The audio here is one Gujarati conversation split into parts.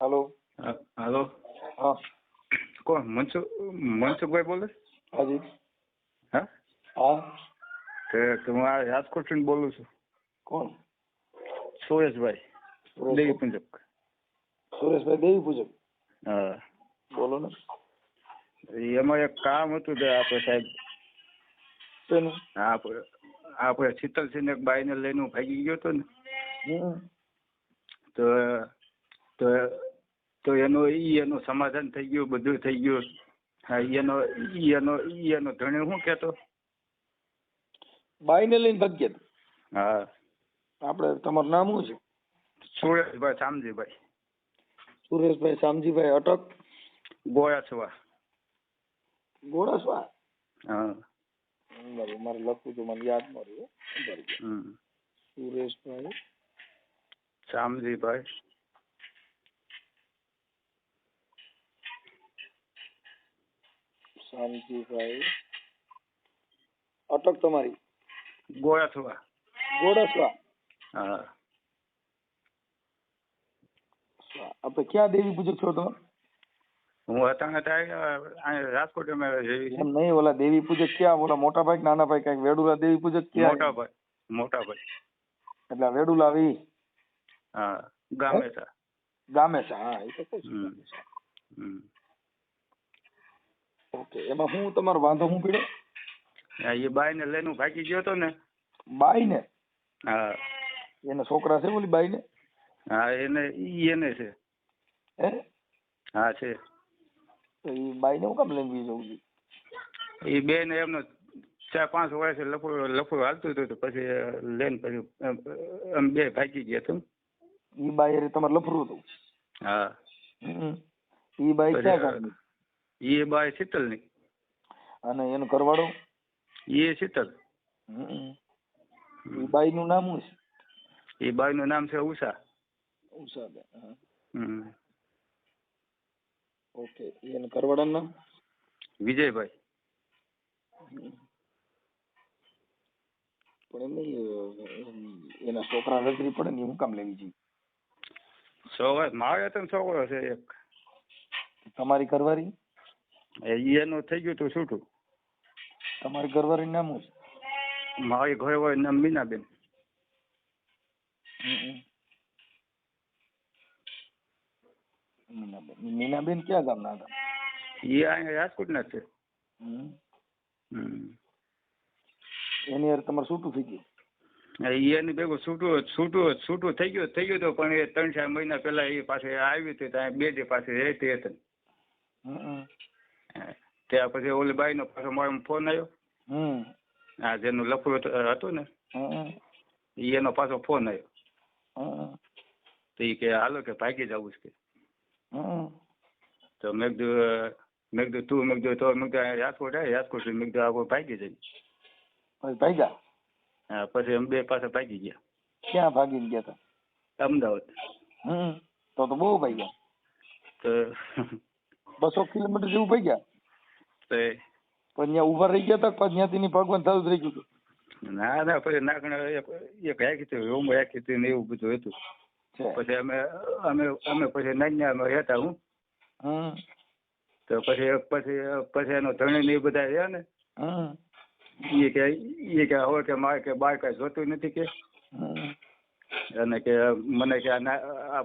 હાલો હાલો. હા. કોણ મનસુખ મનસુખભાઈ બોલે? હાજી. હા? હા. તે કે હું આ રાજકોટથી બોલું છું. કોણ? સુરેશભાઈ સુરેશ દેવી પૂજક. સુરેશભાઈ દેવી પૂજક? હા. બોલો ને. એમાં એક કામ હતું તે આપણે સાહેબ. શેનું? આપણે આપણે શીતલસિંહ એક બાઈને લઈને ભાગી ગયો હતો ને. તો તો તો એનો ઈ એનું સમાધાન થઈ ગયું બધું થઈ ગયું. હા એનો ઈ એનો ઈ એનો ધણી શું કહેતો? બાઈને લઈને ભાગ્યા હા. આપણે તમારું નામ શું છે? સુરેશભાઈ શામજીભાઈ. સુરેશભાઈ શામજીભાઈ અટક? ગોયાસવા ગોળાસવા? હા. બરાબર મારે લખવું તો મને યાદ ન રહ્યું બરાબર હમ. સુરેશભાઈ શામજીભાઈ. શામજીભાઈ અટક તમારી. ગોયાસવા ગોળાસવા હા. આપણે ક્યાં દેવી પૂજક છો તમે? હું અત્યારે ત્યાં અહીંયા રાજકોટ અમે રહી છીએ. એમ નહીં ઓલા દેવી પૂજક ક્યાં? ઓલા મોટા ભાઈ કે નાના ભાઈ કંઈક વેડુલા દેવી પૂજક ક્યાં? મોટા ભાઈ મોટા ભાઈ. એટલે આ વેડુલા આવી હા ગામે છે ગામે છે હા એ તો કહું છું હમ. હમ. ઓકે એમાં હું તમારો વાંધો હું પીડો? એ બાઈને લઈને હું ભાગી ગયો હતો ને. બાઈ ને હા. એના છોકરા છે ઓલી બાઈ ને હા એને ઈ એને છે. હે? હા છે. તો એ બાઈ ને હું કામ લઈને જવું છું? એ બેન એમનો ચાર પાંચ વર્ષ લખો લખો હાલતું હતું તો પછી લઈને પછી અમ, અમે બે ભાગી ગયા તો ઈ બાઈ તમારે લફરું હતું? હા. ઈ બાઈ ક્યાં ગામની એ બાય શીતલની. અને એનો કરવાડો એ શીતલ. હમ. ઈ બાઈ નું નામ શું છે? એ બાઈનું નામ છે ઉષા. ઉષાબેન હા. હમ. ઓકે એનું ઘરવાળાનું નામ? વિજયભાઈ. પણ એમ એના છોકરા રજરી પડે ને એ હું કામ લેવી જોઈએ. છોકરા મારે તો છોકરો છે એક. તમારી ઘરવાળી? એ એનું થઈ ગયું તું છૂટું તમારી ઘરવાળી નામ શું મારી ઘરે હોય નામ મીનાબેન. મીનાબેન મીનાબેન ક્યાં ગામના હતા એ અહીંયા રાજકોટના છે હમ. હમ. એની યાર તમારે છૂટું થઈ ગયું એની ભેગું છૂટું છૂટું છૂટું થઈ ગયું થઈ ગયું હતું પણ એ ત્રણ ચાર મહિના પહેલા એ પાસે આવી હતી ત્યાં બે જે પાસે રહેતી હતી. ત્યાં પછી ઓલી બાઈનો પાછો મારો ફોન આવ્યો હમ. હા જેનું લખવું હતું ને. એનો પાછો ફોન આવ્યો. તો એ કે હાલો કે ભાગી જવું છે. તો મેં કીધું મેં કીધું તું મેં કીધું તો મેં કીધું રાજકોટ આવે રાજકોટ મેં કીધું આપણે ભાગી જઈએ પછી ભાગ્યા? હા પછી અમે બે પાછા ભાગી ગયા. ક્યાં ભાગી ગયા હતા અમદાવાદ. હમ. તો તો બહુ ભાગ્યા. તો બસો કિલોમીટર જેવું ભાગ્યા? તો. પણ ત્યાં ઊભા રહી ગયા હતા પછી ત્યાંથી ભગવાન ચાલુ રહી ગયું ના ના પછી નાખણે એક રાખી હતી રૂમ રાખી હતી ને એવું બધું હતું. પછી અમે અમે અમે પછી નાન્યા રહેતા હું. તો પછી પછી પછી એનો ધણી ને એ બધા રહ્યા ને. એ કે એ કે હવે કે મારે કે બાર કઈ જોતું નથી કે. અને કે મને કે આ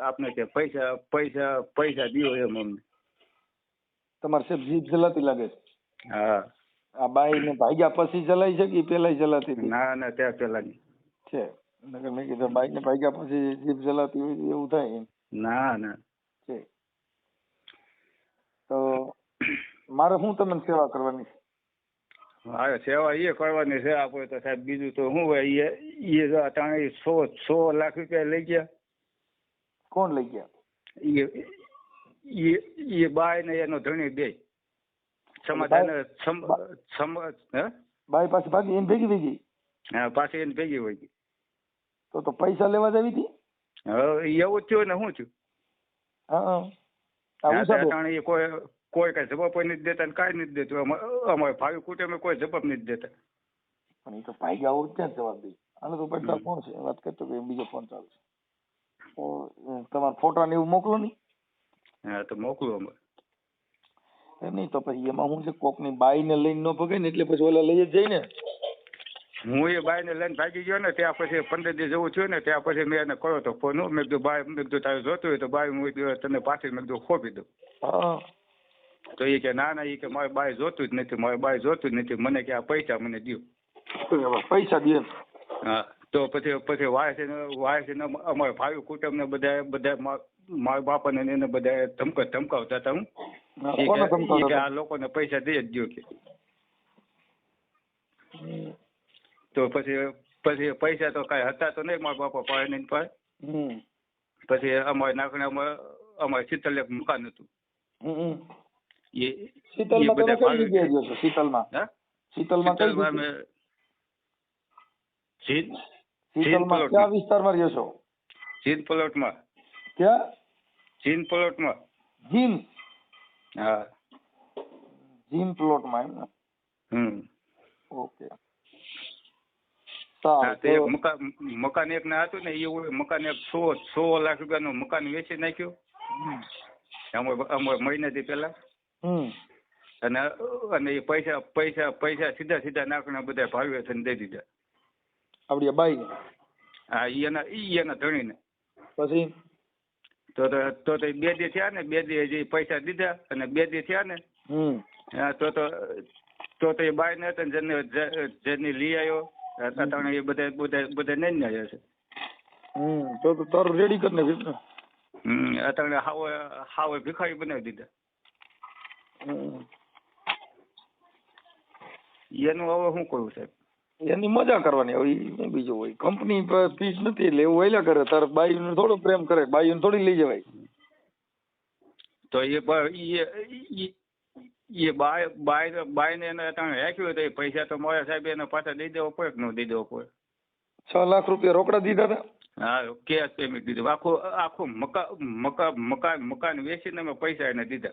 આપને કે પૈસા પૈસા પૈસા દ્યો એમ અમને. તમારે સાહેબ જીભ જલાતી લાગે છે. હા. આ બાઈ ને ભાગ્યા પછી જલાઈ છે કે પેલા જલાતી હતી? ના ના ત્યાં પેલાની. છે. નકર મેં કીધું બાઈ ને ભાગ્યા પછી જીભ જલાતી હોય એવું થાય ના ના. છે. તો મારે શું તમને સેવા કરવાની? હા સેવા એ કરવાની છે. આપણે તો સાહેબ બીજું તો શું હોય? એ એ જો સો સો લાખ રૂપિયા લઈ ગયા. કોણ લઈ ગયા? એ એ બાય ને એનો ધણી બે સમાધાન સમ સમ પાસે ભાગી એમ ભેગી ભેગી? હા પાછી એને ભેગી હોય. ગઈ તો તો પૈસા લેવા જવી આવી હતી? હવે એવું થયું ને શું થયું? હા એ કોઈ કોઈ કઈ જવાબ નથી દેતા ને કાંઈ નથી દેતું. અમારે ભાઈ કુટુંબે કોઈ જવાબ નથી દેતા. પણ એ તો ભાઈ હોત ક્યાં જવાબ દે? આને તો પડતા કોણ છે? વાત કરતો કે બીજો ફોન ચાલુ છે. તમારા ફોટા ને એવું મોકલો ને. હા તો મોકલો અમે. નહીં તો પછી એમાં હું છે કોકની બાઈને લઈને ન ભગે ને એટલે પછી ઓલા લઈ જ જઈને. ને હું એ બાઈને લઈને ભાગી ગયો ને ત્યાં પછી પંદર દિવસ જવું થયું ને ત્યાં પછી મેં એને કર્યો તો ફોન મેં કીધું બાય મેં કીધું તારે જોતું હોય તો બાય હું તને પાછી મેં કીધું ખોપી દઉં. હા. તો એ કે ના ના એ કે મારે બાય જોતું જ નથી મારે બાય જોતું જ નથી મને કે આ પૈસા મને દો પૈસા દે હા તો પછી પછી વાય છે ને વાય છે અમારે ભાઈ કુટુંબ ને બધા બધા મારા બાપા ને એને બધા ધમકા ધમકાવતા હતા હું. કે- આ લોકોને પૈસા દઈ જ દો કે. તો પછી પછી પૈસા તો કઈ હતા તો નહીં મારા બાપા પાસે નહીં પાસે. પછી અમારે નાખણે અમારે અમારે શીતલ એક મકાન હતું. એ શીતલમાં શીતલમાં? શીતલમાં. કયા વિસ્તારમાં રહ્યો છો? જીન પ્લોટમાં. ક્યાં? જીન પ્લોટમાં. જીન? હા. જીમ પ્લોટમાં એમ ને? હમ. ઓકે. મકાન એક ના હતું ને એ મકાન એક સો સો લાખ રૂપિયાનું મકાન વેચી નાખ્યું. મહિનાથી પેલા હમ. અને અને એ પૈસા પૈસા પૈસા સીધા સીધા નાખીને બધા ભાવીએ થઈને દઈ દીધા. આપડી બાઈ? હા એના ઈ એના ધણીને. પછી? તો તો તો બે દી થયા ને બે દી જે પૈસા દીધા અને બે દી થયા ને. તો તો તો તો એ બાય ને હતા જેને જેની લઈ આવ્યો અટાણે એ બધા બધા બધા નહીં આવ્યા છે. હમ તો તો તારું રેડી કરી નાખ્યું ને. હમ અટાણે હાવે હાવે ભિખારી બનાવી દીધા. એનું હવે શું કરવું સાહેબ? એની મજા કરવાની. હવે ઈ બીજું હોય. કંપની ફીસ નથી એટલે એવું વહેલા કરે. તારે બાઈઓને થોડો પ્રેમ કરે. બાઈઓને થોડી લઈ જવાય. તો એ એ બાય બાય બાયને એને અટાણે રાખ્યું તો એ પૈસા તો મારા સાહેબ એને પાછા દઈ દેવો પડે કે ન દઈ દેવો પડે? છ લાખ રૂપિયા રોકડા દીધા હતા. હા કેશ પેમેન્ટ દીધું. આખું આખું મકા મકા મકાન મકાન વેચીને અમે પૈસા એને દીધા.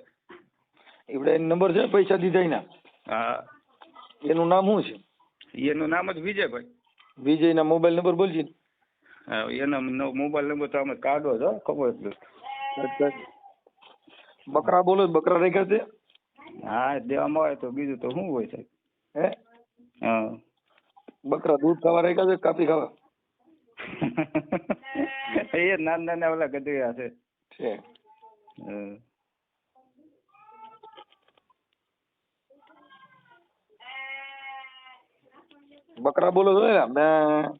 એવડે એનો નંબર છે પૈસા દીધા એના. હા. એનું નામ શું છે? એનું નામ જ વિજયભાઈ. વિજયના મોબાઈલ નંબર બોલજી હા એનો મોબાઈલ નંબર તો અમે કાઢો છો ખબર નથી. બકરા બોલો છો? બકરા રાખ્યા છે? હા દેવામાં આવે તો બીજું તો શું હોય સાહેબ? હે? હા. બકરા દૂધ ખાવા રાખ્યા છે કાપી ખાવા? એ નાના નાના ઓલા ગધેડા છે. છે હા. બકરા બોલો છો ને. મેં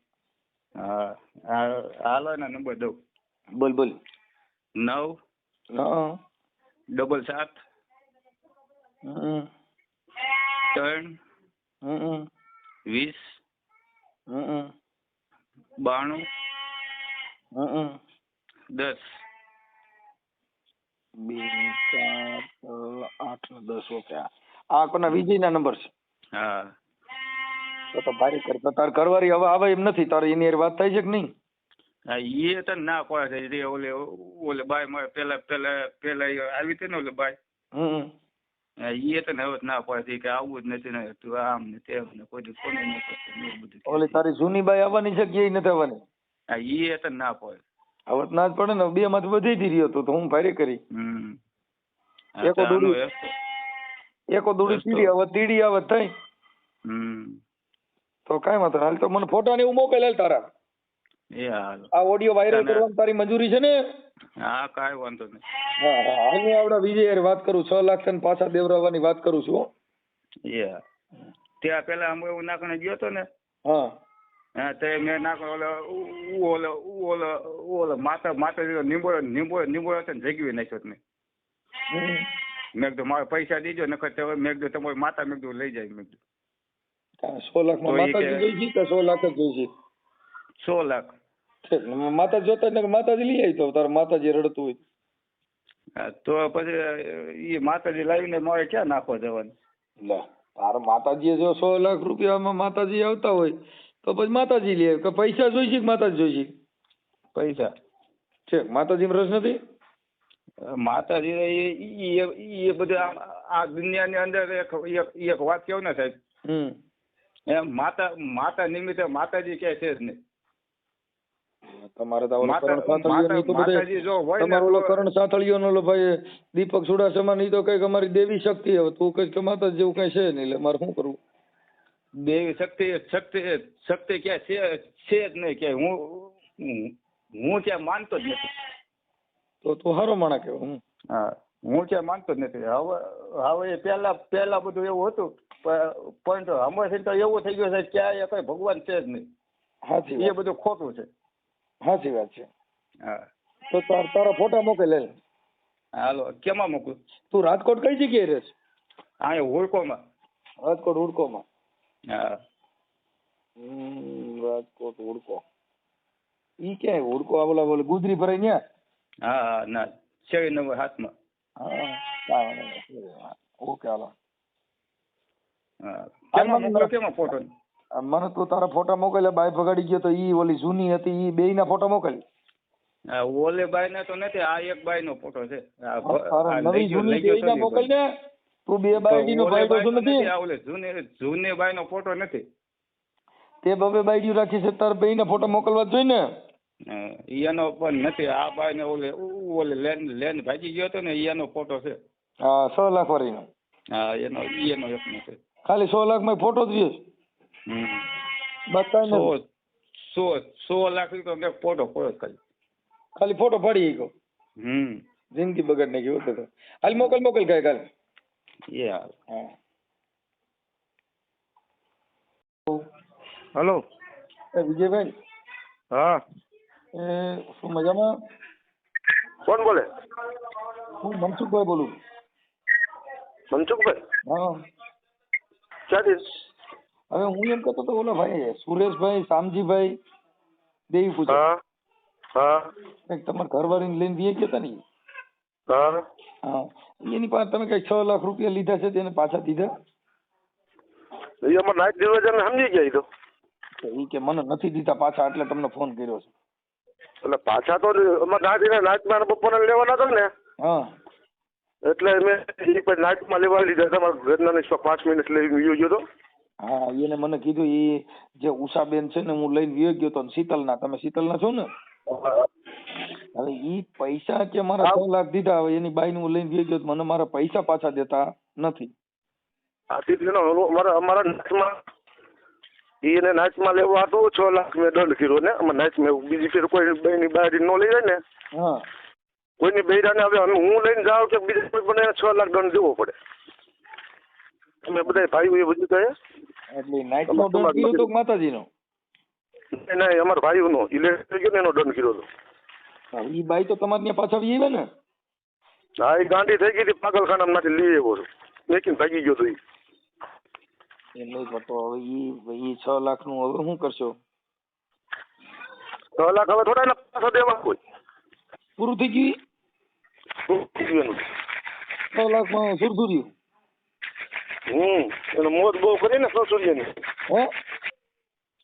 હા હા હાલો એના નંબર દઉં. બોલ બોલ. નવ ડબલ સાત હમ. ત્રણ વીસ હમ. બાણું હમ. દસ. બે ચાર આઠ દસ ઓકે આ કોના વિજયના નંબર છે? હા. તો તો ભારી કર. તો તાર કરવારી હવે આવે એમ નથી. તારે એની હારે વાત થાય છે કે નહીં? હા એ તો ના કોઈ છે. જે ઓલે ઓલે બાય મારે પેલા પેલા પેલા આવી હતી ને ઓલે બાય હમ એ તો હવે ના પડે છે. કે આવું જ નથી ને. તું આમ ને તેમ ને કોઈ ફોન નહીં બધું ઓલી તારી જૂની બાઈ આવવાની છે કે એ નથી આવવાની? હા એ તો ના પડે હવે ના જ પડે ને. બે માંથી બધી થી રહ્યો તો તો હું ભારે કરી. હમ. એકો દોડી. એકો દોડી. તીડી આવે તીડી આવે થઈ. હમ. તો કાંઈ વાંધો. હાલ તો મને ફોટા ને એવું મોકલ હાલ તારા. એ હાલ. આ ઓડિયો વાયરલ કરવાની તારી મંજૂરી છે ને? હા કાંઈ વાંધો નહીં. હા હા હું. આવડા વિજય વાત કરું છ લાખ છે ને પાછા દેવરાવાની વાત કરું છું. એ ત્યાં પેલા અમે એવું નાખણે ગયો તો ને હા. હા તે મેં નાખ ઓલો ઓલો ઓલો ઓલો માતા માતા નીંબોળો નીંબોળો નીંબોળો હતો ને જગવી નાખ્યો મેં. કીધું મારે પૈસા દીજો નકર મેં કીધું તમારી માતા મેં કીધું લઈ જાય. મેં કીધું સો લાખમાં માતાજી જોઈ છે કે સો લાખ જ જોઈ સો લાખ. છે માતા જોતા ને માતાજી લઈ આવી તો તારા માતાજી રડતું હોય. તો પછી એ માતાજી લાવીને મારે ક્યાં નાખવા જવાનું? લે તારા માતાજી જો સો લાખ રૂપિયામાં માતાજી આવતા હોય તો પછી માતાજી લે કે પૈસા જોઈ છે કે માતાજી જોઈ છે? પૈસા. છે માતાજી રસ નથી? માતાજી એ બધું આ- દુનિયાની અંદર એક એક એક વાત કહું ને સાહેબ? હમ. એમ માતા માતા નિમિત્તે માતાજી કે છે જ નહીં. તમારે તો કરણ સાતળિયો ની તો બધે માતાજી જો હોય તમારો ઓલો કરણ સાતળિયો નો ભાઈ દીપક ચુડાસમા ની તો કંઈક અમારી દેવી શક્તિ હવે. તું કંઈક માતા જેવું કઈ છે નહીં એટલે મારે શું કરવું? દેવી શક્તિ શક્તિ શક્તિ ક્યાં છે છે જ નહીં કે હું હું- ત્યાં માનતો જ નથી. તો તું હારો માણા કેવો હું. હા. હું ક્યાં માનતો જ નથી. હવે હવે એ પહેલા પહેલા બધું એવું હતું પણ હમણાંથી તો એવું થઈ ગયું છે ક્યાંય કઈ ભગવાન છે જ નહીં. હાજી એ બધું ખોટું છે. સાચી વાત છે. હા. તો તાર તારા ફોટા મોકલે લે હાલો કેમાં મૂકું? તું રાજકોટ કઈ જગ્યાએ રહીશ હા એ હુડકોમાં. રાજકોટ હુડકોમાં. હા. રાજકોટ હુડકો. ઈ ક્યાંય હુડકો આવલા ઓલા ગુજરી ભરાય ન્યા? હા હા ના છે નંબર હાથમાં. હા કાંઈ વાંધો નહીં. Okay hello. હા કેમાં ફોટો મને તું તારા ફોટા મોકલ્યા બાય ભગાડી ગયો તો ઈ ઓલી જૂની હતી ઈ બે ના ફોટા મોકલી ઓલે બાય ને તો નથી આ એક બાય નો ફોટો છે. નવી જૂની બે ના મોકલને મોકલ ને તું બે બાયડી નો ફોટો તો નથી? ઓલે જૂની જૂની બાય નો ફોટો નથી. તે બબે બાયડી રાખી છે તાર બે ના ફોટા મોકલવા જ જોઈએ ને હા, એનો પણ નથી. આ ભાઈ ને ઓલે ઓલે લેન લેન ભાગી ગયો હતો ને એ એનો ફોટો છે. હા છ લાખ વાળીનો. હા એનો ઈ એનો એકનો છે. ખાલી સો લાખમાં ફોટો જ રહ્યો. બતાય સો સો સો લાખ તો ફોટો પડ્યો ખાલી. ખાલી ફોટો પડી ગયો. હમ. જિંદગી બગડ નાખી હો તો હાલ મોકલ મોકલ કાંઈ કાલ એ હાલ. હા. હલો. એ વિજયભાઈ? હા. એ શું મજામાં? કોણ બોલે? હું મનસુખભાઈ બોલું. મનસુખભાઈ? હા. ચાલીસ હવે હું એમ કહેતો તો ઓલા ભાઈ સુરેશભાઈ શામજીભાઈ દેવી પૂજા હા હા. કંઈક તમારા ઘરવાળીને લઈને દઈએ ગયા ને હા. હા. એની પાસે તમે કઈ છ લાખ રૂપિયા લીધા છે તેને પાછા દીધા? એ અમારે નાઇટ દિવસ સમજી ગયા તો. તો કે મને નથી દીધા પાછા એટલે તમને ફોન કર્યો છે. એટલે પાછા તો અમારે નાચમાં બપોરને બપોરે લેવાના હતા ને. હા. એટલે મેં એ પછી નાચમાં લેવા લીધા તમારા ઘરના ને પાંચ મિનિટ લઈ ગયો ગયો તો. હા એને મને કીધું એ જે ઉષાબેન છે ને હું લઈને વિયો ગયો તો શીતલના. તમે શીતલના છો ને? હવે ઈ પૈસા કે મારા છ લાખ દીધા હવે એની બાઈ હું લઈને ગયો તો મને મારા પૈસા પાછા દેતા નથી. આથી અમારા એને નાચમાં લેવા તો છ લાખ મેં દંડ કર્યો ને. અમારે નાઇટમાં બીજી ફેર કોઈ બેની બારી ન લઈ જાય ને. કોઈની બૈરાને હવે અમે હું લઈને જાઉં કે બીજા કોઈ પણ છ લાખ દંડ દેવો પડે. અમે બધા ભાઈઓ એ બધું કહે એટલે નાઇટ નો દંડ કર્યો તો માતાજીનો? નહીં નહીં અમારા ભાઈઓનો. ઇલેક્ટ્રિક ગયો ને એનો દંડ કર્યો હતો હવે બાઈ તો તમારે ત્યાં પાછા આવી ને? હા એ ગાંડી થઈ ગઈ હતી પાગલખાનામાંથી લઈ આવ્યો છું. મેકીને ભાગી ગયો હતો ઈ. એમ નહીં પડતો હવે ઈ ઈ છ લાખનું હવે શું કરશો? છ લાખ હવે થોડા પાછા દેવા કોઈ પૂરું થઈ ગયું ઈ? થઈ ગયું છ લાખમાં સુરધુર્યું હમ એને મોત બહુ કરી ને સસુરિયાની હે?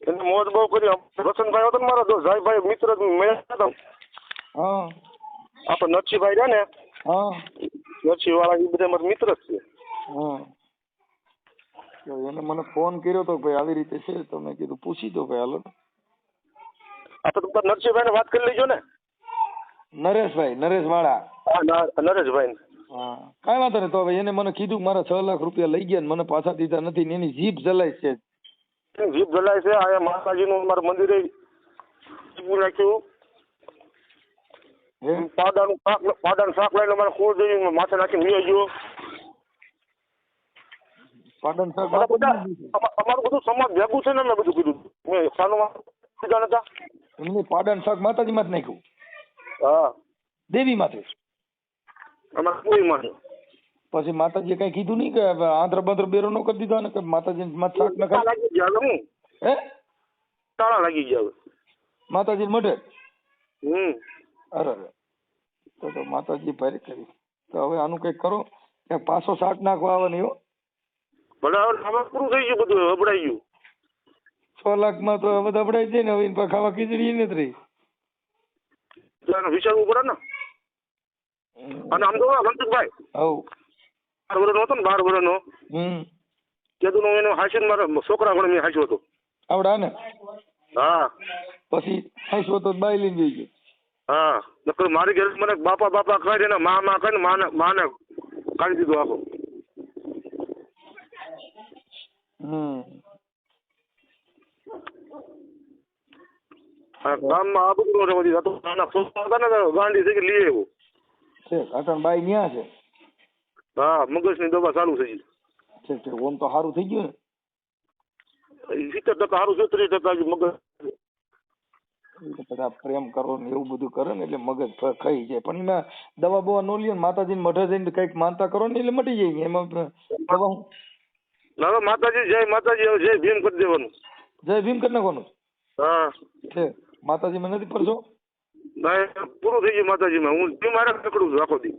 એને મોત બહુ કરી. વસંતભાઈ હતો ને મારો દોસ્ત ભાઈ મિત્ર મળ્યા હતા હા. આપણે નરસિંહભાઈ રહ્યા ને હા. નરસિંહ વાળા એ બધા મારા મિત્ર જ છે. હા. એને મને ફોન કર્યો તો ભાઈ આવી રીતે છે. તો મેં કીધું પૂછી દો ભાઈ હાલો. આ તો નરસિંહભાઈ ને વાત કરી લેજો ને. નરેશભાઈ નરેશ વાળા નરેશભાઈ હા. કાંઈ વાંધો નહીં. તો હવે એને મને કીધું કે મારા છ લાખ રૂપિયા લઈ ગયા ને મને પાછા દીધા નથી ને એની જીભ જલાય છે. જીભ જલાય છે? આ માતાજીનું મારું મંદિરે રાખ્યું પાદાનું પાડાનું પાદાનું શાક લઈને મારે ખૂબ જોયું માથે નાખીને લઈ ગયો. પાટણ માતાજીનું અમારું બધું સમાજ ભેગું છે ને મેં બધું કીધું. મેં સાનુમાં નતા પાટણ શાક માતાજીમાં જ નાખ્યું. હા. દેવી માથે. અમારે કોઈ માટે પછી માતાજીએ કઈ કીધું નહીં કે આંધ્ર બાંધ્ર બેરો નો કરી દીધો ને કે માતાજી માં શાક ના લાગી ગયા હું? હે? તાળા લાગી ગયા હવે. માતાજી મઢે? હમ. અરે. તો તો માતાજી ભારે કરી. તો હવે આનું કંઈક કરો. કે પાછો શાક નાખવા આવવાની હો ભલે હવે હવે પૂરું થઈ ગયું બધું અબડાઈ ગયું. છ લાખમાં તો હવે અબડાઈ જાય ને હવે એની પાસે ખાવા ખીચડી ને નથી રહી. તો એને વિચારવું પડે ને. અને આમ તો મનસુખભાઈ હવ. બાર વર્ષનો હતો ને બાર વર્ષનો હમ. કીધું એનો એને હાસીને મારા છોકરા પણ મેં હાસ્યો હતો. આવડા ને? હા. પછી હાસ્યો તો બાઈ લઈને જઈ ગયો. હા. નકર મારી ઘેર મને બાપા બાપા કહી ને મા મા કહી ને માને માને કાઢી દીધો આખો. હમ. ગામમાં આ બધું રહેવા દીધું આ નાના છોકરા હતા ને ગાંડી થઈ લઈ આવ્યો. છે અટણ બાઈ ન્યા છે? હા મગજની દવા ચાલુ થઈ છે છે ઓમ તો સારું થઈ ગયું ને? સિત્તેર ટકા સારું છે ત્રીસ ટકા મગજ. એ તો બધા પ્રેમ કરો ને એવું બધું કરે ને એટલે મગજ ખાઈ જાય. પણ એમાં દવા બવા નો લ્યો ને માતાજીને મઠે જઈને કંઈક માનતા કરો ને એટલે મટી જાય. એમાં દવા હું- માતાજી જય માતાજી જય ભીમ કરી દેવાનું. જય ભીમ કરી નાખવાનું? હા. છે માતાજીમાં નથી પડશો? ના પૂરું થઈ ગયું માતાજીમાં. હું ભીમ મારે રખડું છું આખો દી.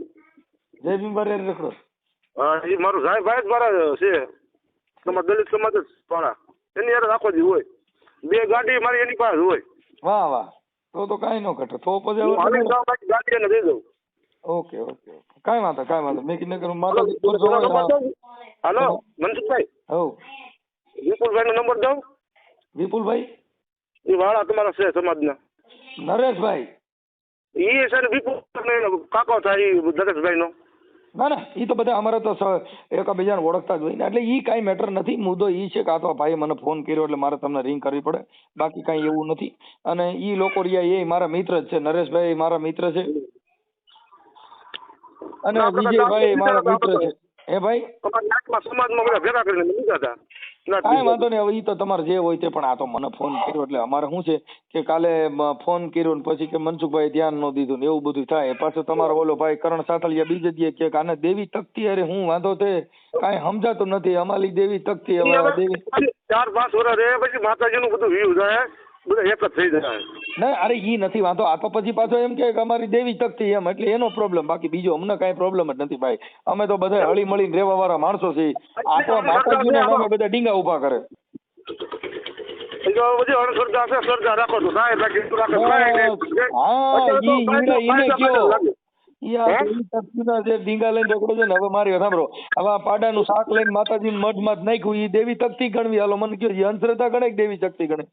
જય ભીમ બારે રખડો. હા એ મારું સાહેબ ભાઈ જ મારા છે. તમારા દલિત સમાજ જ પાડા એની યાર આખો દી હોય. બે ગાડી મારી એની પાસે હોય. વાહ વાહ. તો તો કાંઈ ન ઘટે. તો પછી હાલી ગાડી એને દઈ દઉં. ઓકે ઓકે કાંઈ વાંધો કાંઈ વાંધો. મેં કીધું કે માતાજી હોય ને હાલો મનસુખભાઈ? હો વિપુલભાઈ નો નંબર દઉં? વિપુલભાઈ? એ વાળા તમારા છે સમાજના. નરેશભાઈ. એ છે ને વિપુલ કાકો થાય નરેશભાઈ નો ના ના એ તો બધા અમારે તો એકબીજાને ઓળખતા જ હોય ને. એટલે ઈ કાંઈ મેટર નથી. મુદ્દો ઈ છે કે આ તો ભાઈ મને ફોન કર્યો એટલે મારે તમને રિંગ કરવી પડે. બાકી કાંઈ એવું નથી. અને ઈ લોકો રહ્યા એ મારા મિત્ર જ છે. નરેશભાઈ મારા મિત્ર છે. અને વિજયભાઈ મારા મિત્ર છે. હે ભાઈ? સમાજમાં બધા ભેગા કરીને લીધા હતા. કાંઈ વાંધો નહીં હવે એ તો તમારે જે હોય તે પણ આ તો મને ફોન કર્યો એટલે અમારે શું છે કે કાલે ફોન કર્યો ને પછી કે મનસુખભાઈ ધ્યાન ન દીધું ને એવું બધું થાય. પાછો તમારો ઓલો ભાઈ કરણ સાતળિયા બીજે દીએ કે આને દેવી તકતી અરે હું વાંધો તે કાંઈ સમજાતું નથી. અમારી દેવી તકતી હવે દેવી ચાર પાંચ વર્ષ રહે પછી માતાજીનું બધું વ્યૂ જાય. બધા એક જ થઈ જાય. ના અરે ઈ નથી વાંધો. આ તો પછી પાછો એમ કે અમારી દેવી શક્તિ એમ એટલે એનો પ્રોબ્લેમ બાકી બીજો અમને કાંઈ પ્રોબ્લેમ જ નથી ભાઈ. અમે તો બધા હળી મળીને રહેવા વાળા માણસો છીએ. આ તો માતાજીના નામે બધા ડીંગા ઊભા કરે. પાડાનું શાક લઈને માતાજી મઢમાં જ નાખ્યું એ દેવી તકતી ગણવી. હાલો મને કયો અંધશ્રદ્ધા ગણે દેવી તકતી ગણે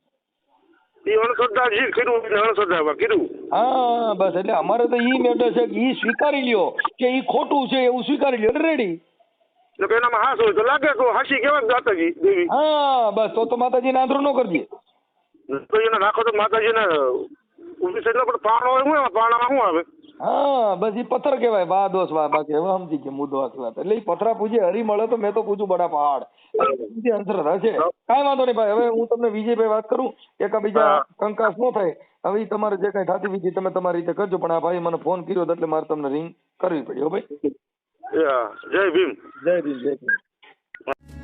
એ અણશ્રદ્ધા જે કર્યું એને અણશ્રદ્ધા કર્યું હા બસ એટલે અમારે તો ઈ મેટર છે કે ઈ સ્વીકારી લ્યો કે ઈ ખોટું છે એવું સ્વીકારી લ્યો રેડી એટલે એનામાં હાસ હોય તો લાગે તો હાસી કેવાય માતાજી દેવી? હા બસ તો તો માતાજીને આંધળો ન કરજે. તો એને રાખો તો માતાજીને પણ પાણો હોય એમાં પાણામાં શું આવે? હા બસ ઈ પથ્થર કહેવાય બા દોષ બા બાકી હવે સમજી ગયા મુદ્દો આખી વાત. એટલે ઈ પથરા પૂજે હરી મળે તો મેં તો પૂછું બડા પહાડ. બધી અંતર છે કાંઈ વાંધો નહીં ભાઈ હવે હું તમને વિજયભાઈ વાત કરું એકાબીજા બીજા કંકાસ ન થાય. હવે તમારે જે કઈ થતી વિધિ તમે તમારી રીતે કરજો પણ આ ભાઈ મને ફોન કર્યો હતો એટલે મારે તમને રિંગ કરવી પડી હો ભાઈ. જય ભીમ. જય ભીમ જય ભીમ.